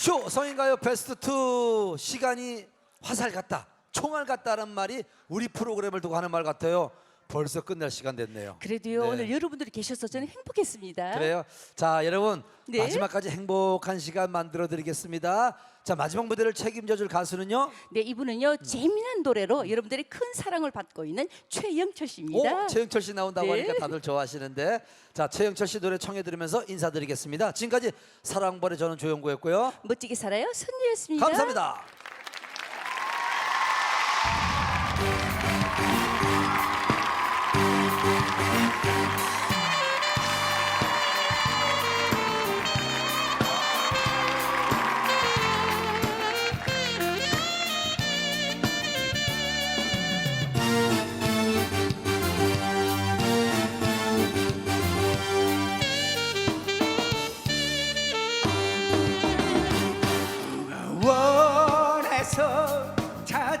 쇼 성인가요? 베스트 2 시간이 화살 같다 총알 같다는 말이 우리 프로그램을 두고 하는 말 같아요 벌써 끝날 시간 됐네요 그래도요 네. 오늘 여러분들이 계셔서 저는 행복했습니다. 그래요 자 여러분 네. 마지막까지 행복한 시간 만들어 드리겠습니다 자 마지막 무대를 책임져 줄 가수는요 네 이분은요 재미난 노래로 여러분들의 큰 사랑을 받고 있는 최영철 씨입니다. 오, 최영철 씨 나온다고 네. 하니까 다들 좋아하시는데 자 최영철 씨 노래 청해 들으면서 인사드리겠습니다 지금까지 사랑벌의 저는 조영구였고요 멋지게 살아요 선유였습니다. 감사합니다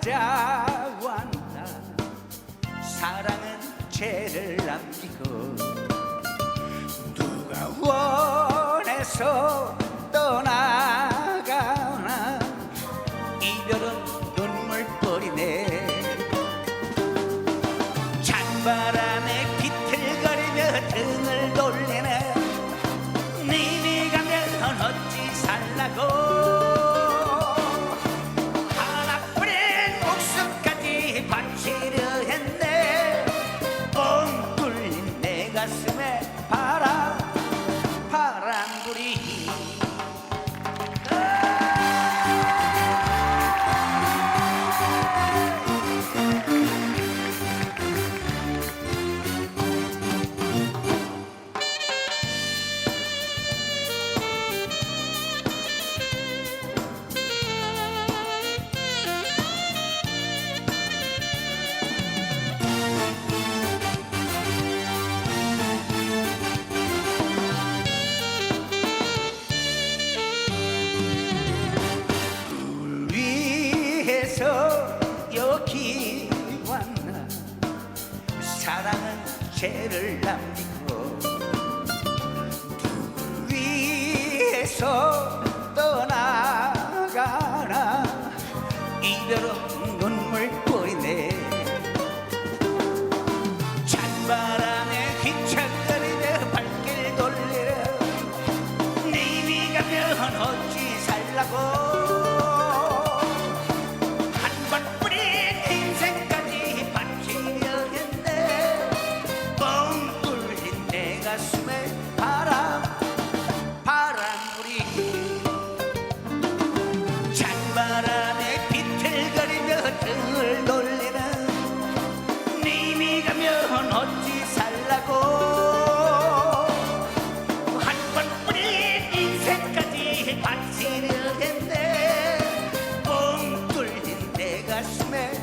찾아왔나. 사랑은 죄를 남기고 누가 원해서 떠나가나. 이별은 눈물버리네. 찬바람에 비틀거리며 등을 돌리 사랑은 죄를 남기고 누굴 위해서 떠나가나 이별은 눈물 보이네. 찬바람에 휘청거리며 발길 돌리려. 님이 가면 어찌 살라고 last man.